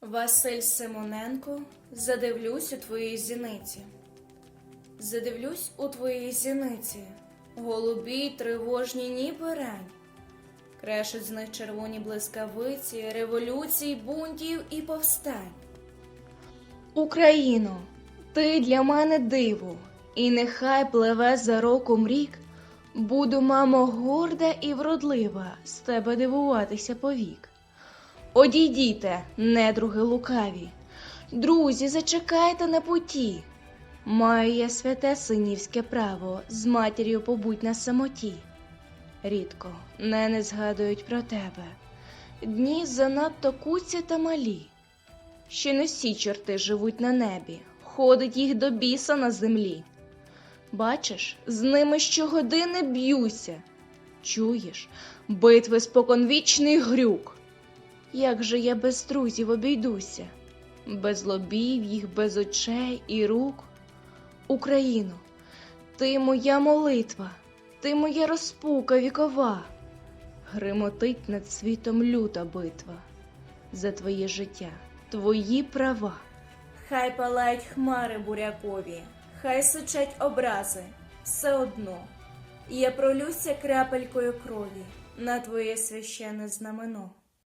Василь Симоненко, задивлюсь у твоїй зіниці. Задивлюсь у твоїй зіниці, голубі, тривожні, ніби рань. Крешуть з них червоні блискавиці, революцій, бунтів і повстань. Україно, ти для мене диво, і нехай пливе за роком рік. Буду, мамо, горда і вродлива, з тебе дивуватися повік. Одійдіте, недруги лукаві, друзі, зачекайте на путі. Маю я святе синівське право, з матір'ю побудь на самоті. Рідко не, не згадують про тебе. Дні занадто куці та малі. Ще не всі чорти живуть на небі, ходить їх до біса на землі. Бачиш, з ними щогодини б'юся. Чуєш, битви споконвічний грюк. Як же я без друзів обійдуся, без лобів їх, без очей і рук. Україно, ти моя молитва, ти моя розпука вікова. Гримотить над світом люта битва за твоє життя, твої права. Хай палають хмари бурякові, хай сучать образи, все одно. Я пролюся крапелькою крові на твоє священне знамено.